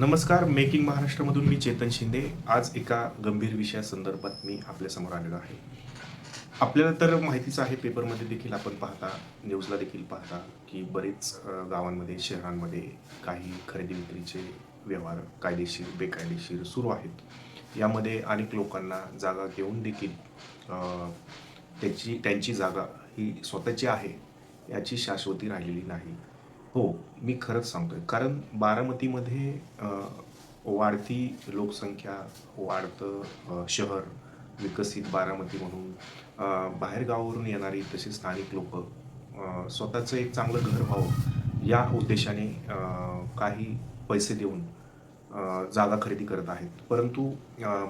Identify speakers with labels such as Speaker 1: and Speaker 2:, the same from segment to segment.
Speaker 1: नमस्कार मेकिंग महाराष्ट्रामधून मी चेतन शिंदे. आज एका गंभीर विषयासंदर्भात मी आपल्यासमोर आलेलो आहे. आपल्याला तर माहितीच आहे पेपरमध्ये देखील आपण पाहता न्यूजला देखील पाहता की बरेच गावांमध्ये शहरांमध्ये काही खरेदी विक्रीचे व्यवहार कायदेशीर बेकायदेशीर सुरू आहेत. यामध्ये अनेक लोकांना जागा घेऊन देखील त्याची त्यांची जागा ही स्वतःची आहे याची शाश्वती राहिलेली नाही. हो मी खरंच सांगतोय. कारण बारामतीमध्ये वाढती लोकसंख्या वाढतं शहर विकसित बारामती म्हणून बाहेरगावावरून येणारी तसेच स्थानिक लोक स्वतःचं एक चांगलं घर व्हावं या उद्देशाने काही पैसे देऊन जागा खरेदी करत आहेत. परंतु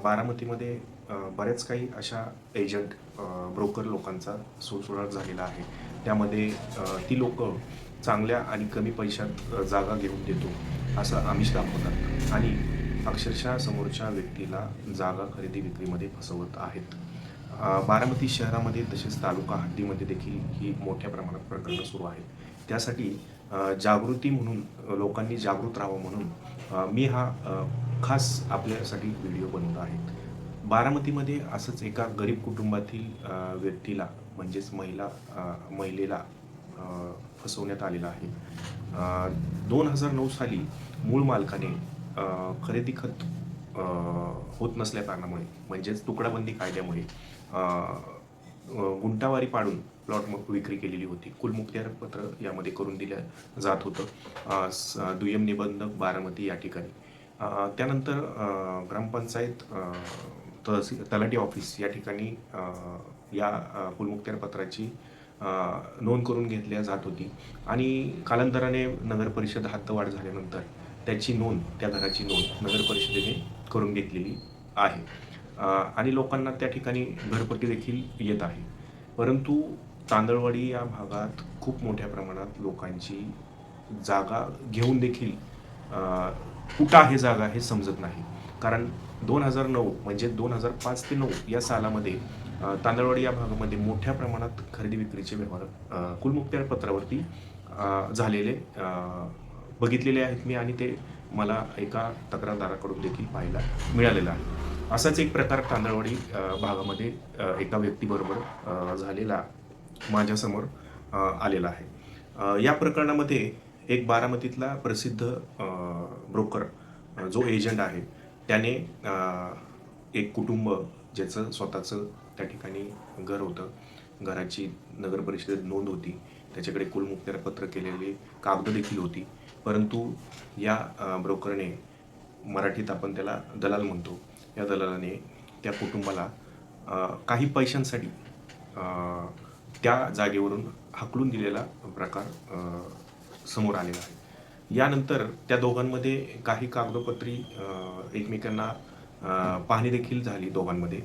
Speaker 1: बारामतीमध्ये बऱ्याच काही अशा एजंट ब्रोकर लोकांचा सुळसुळाट झालेला आहे. त्यामध्ये ती लोक चांगल्या आणि कमी पैशात जागा घेऊन देतो असं आमिष दाखवतात. आणि अक्षरशः समोरच्या व्यक्तीला जागा खरेदी विक्रीमध्ये फसवत आहेत. बारामती शहरामध्ये तसेच तालुका हद्दीमध्ये देखील ही मोठ्या प्रमाणात प्रकरणं सुरू आहेत. त्यासाठी जागृती म्हणून लोकांनी जागृत राहावं म्हणून मी हा खास आपल्यासाठी व्हिडिओ बनवला आहे. बारामतीमध्ये असंच एका गरीब कुटुंबातील व्यक्तीला म्हणजेच महिला महिलेला फसवण्यात आलेला आहे. दोन हजार नऊ साली मूळ मालकाने खरेदी खत होत नसल्या कारणामुळे म्हणजेच तुकडाबंदी कायद्यामुळे गुंटावारी पाडून प्लॉट मग विक्री केलेली होती. कुलमुक्त्यारपत्र यामध्ये करून दिलं जात होतं. स- दुय्यम निबंधक बारामती या ठिकाणी. त्यानंतर ग्रामपंचायत तहसील तलाठी ऑफिस या ठिकाणी या अ, पत्राची नोंद करून घेतल्या जात होती. आणि कालांतराने नगर परिषद हद्दवाढ झाल्यानंतर त्याची नोंद त्या घराची नोंद नगर परिषदेने करून घेतलेली आहे. आणि लोकांना त्या ठिकाणी घरपट्टी देखील येत आहे. परंतु तांदळवाडी या भागात खूप मोठ्या प्रमाणात लोकांची जागा घेऊन देखील कुठं आहे जागा हे समजत नाही. कारण दोन हजार नऊ म्हणजे दोन हजार पाच ते नऊ या सालामध्ये तांदळवाडी या भागामध्ये मोठ्या प्रमाणात खरेदी विक्रीचे व्यवहार कुलमुक्त्यार पत्रावरती झालेले बघितलेले आहेत मी आणि ते मला एका तक्रारदाराकडून देखील पाहायला मिळालेलं आहे. असाच एक प्रकार तांदळवाडी भागामध्ये एका व्यक्तीबरोबर झालेला माझ्यासमोर आलेला आहे. या प्रकरणामध्ये एक बारामतीतला प्रसिद्ध ब्रोकर जो एजंट आहे त्याने एक कुटुंब ज्याचं स्वतःचं त्या ठिकाणी घर होतं. घराची नगर परिषदेत नोंद होती. त्याच्याकडे कुलमुखत्यार पत्र केलेली कागद देखील होती. परंतु या ब्रोकरने मराठीत आपण त्याला दलाल म्हणतो. या दलालाने त्या कुटुंबाला काही पैशांसाठी त्या जागेवरून हाकलून दिलेला प्रकार समोर आलेला आहे. यानंतर त्या दोघांमध्ये काही कागदोपत्री एकमेकांना पाहणी देखील झाली दोघांमध्ये.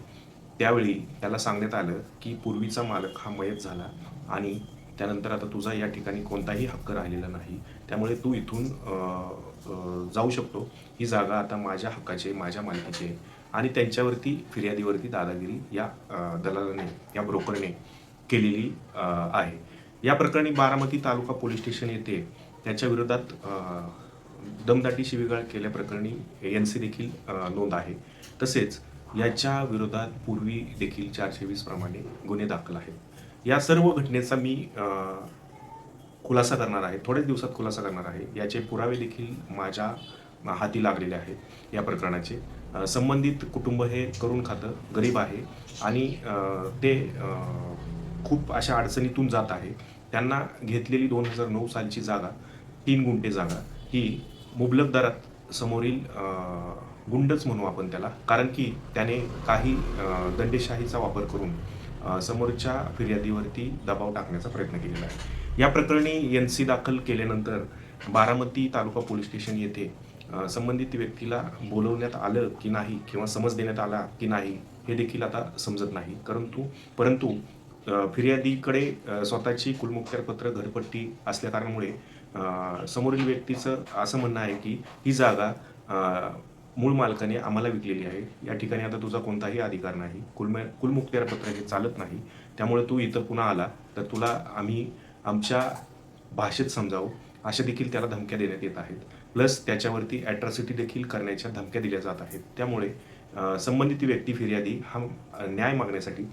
Speaker 1: त्यावेळी त्याला सांगण्यात आलं की पूर्वीचा मालक हा मयत झाला आणि त्यानंतर आता तुझा या ठिकाणी कोणताही हक्क राहिलेला नाही. त्यामुळे तू इथून जाऊ शकतो. ही जागा आता माझ्या हक्काची आहे, माझ्या मालकीची आहे. आणि त्यांच्यावरती फिर्यादीवरती दादागिरी या दलालाने या ब्रोकरने केलेली आहे. या प्रकरणी बारामती तालुका पोलीस स्टेशन येथे त्याच्या विरोधात दमदाटी शिवीगाळ केल्याप्रकरणी एन सी देखील नोंद आहे. तसेच याच्या विरोधात पूर्वी देखील चारशे वीस प्रमाणे गुन्हे दाखल आहेत. या सर्व घटनेचा मी खुलासा करणार आहे. थोड्याच दिवसात खुलासा करणार आहे. याचे पुरावे देखील माझ्या हाती लागलेले आहेत या प्रकरणाचे. संबंधित कुटुंब हे करून खातं गरीब आहे आणि ते खूप अशा अडचणीतून जात आहे. त्यांना घेतलेली दोन हजार नऊ सालची जागा तीन गुंठे जागा. ही मुबलक दरात समोरील गुंडच म्हणू आपण त्याला. कारण की त्याने काही दंडेशाहीचा वापर करून समोरच्या फिर्यादीवरती दबाव टाकण्याचा प्रयत्न केलेला आहे. या प्रकरणी एन सी दाखल केल्यानंतर बारामती तालुका पोलीस स्टेशन येथे संबंधित व्यक्तीला बोलवण्यात आलं की नाही किंवा समज देण्यात आला की नाही हे देखील आता समजत नाही. परंतु परंतु फिर्यादीकडे स्वतःची कुलमुख्यारपत्र घरपट्टी असल्या कारणामुळे समोरील व्यक्तीचं असं म्हणणं आहे की ही जागा मूळ मालकाने आम्हाला विकलेली आहे. या ठिकाणी आता तुझा कोणताही अधिकार नाही. कुलम कुलमुखत्यार हे चालत नाही. त्यामुळे तू इथं पुन्हा आला तर तुला आम्ही आमच्या भाषेत समजावू. अशा देखील त्याला धमक्या देण्यात येत आहेत. प्लस त्याच्यावरती ॲट्रॉसिटी देखील करण्याच्या धमक्या दिल्या जात आहेत. त्यामुळे संबंधित व्यक्ती फिर्यादी हा न्याय मागण्यासाठी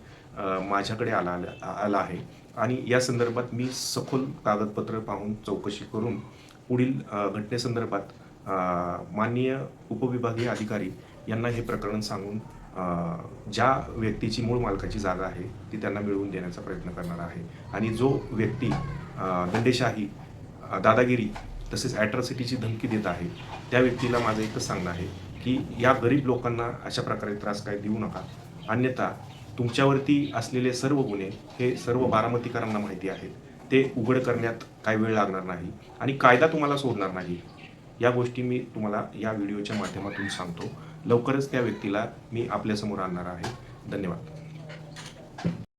Speaker 1: माझ्याकडे आला आला आला आहे. आणि या संदर्भात मी सखोल कागदपत्र पाहून चौकशी करून पुढील घटनेसंदर्भात माननीय उपविभागीय अधिकारी यांना हे प्रकरण सांगून ज्या व्यक्तीची मूळ मालकाची जागा आहे ती त्यांना मिळवून देण्याचा प्रयत्न करणार आहे. आणि जो व्यक्ती दंडेशाही दादागिरी तसेच ॲट्रॉसिटीची धमकी देत आहे त्या व्यक्तीला माझं एकच सांगणं आहे की या गरीब लोकांना अशा प्रकारे त्रास काय देऊ नका. अन्यथा तुमच्यावरती असलेले सर्व गुन्हे हे सर्व बारामतीकरांना माहिती आहेत. ते उघड करण्यात काय वेळ लागणार नाही आणि कायदा तुम्हाला सोडणार नाही. या गोष्टी मी तुम्हाला या व्हिडिओच्या माध्यमातून सांगतो. लवकरच त्या व्यक्तीला मी आपल्यासमोर आणणार आहे. धन्यवाद.